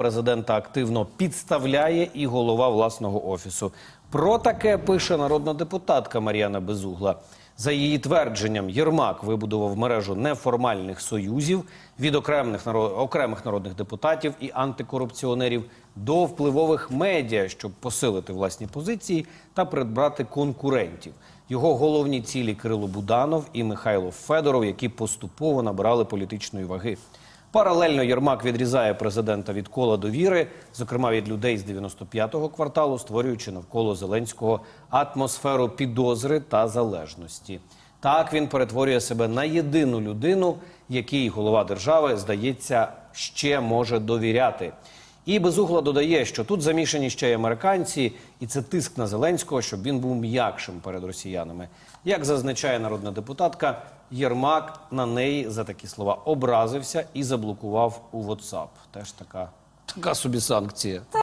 Президента активно підставляє і голова власного офісу. Про таке пише народна депутатка Мар'яна Безугла. За її твердженням, Єрмак вибудував мережу неформальних союзів від окремих, наро- окремих народних депутатів і антикорупціонерів до впливових медіа, щоб посилити власні позиції та придбати конкурентів. Його головні цілі Кирило Буданов і Михайло Федоров, які поступово набирали політичної ваги. Паралельно Єрмак відрізає президента від кола довіри, зокрема від людей з 95-го кварталу, створюючи навколо Зеленського атмосферу підозри та залежності. Так він перетворює себе на єдину людину, якій голова держави, здається, ще може довіряти. І безугла додає, що тут замішані ще й американці, і це тиск на Зеленського, щоб він був м'якшим перед росіянами. Як зазначає народна депутатка, Єрмак на неї за такі слова образився і заблокував у WhatsApp. Теж така, така собі санкція.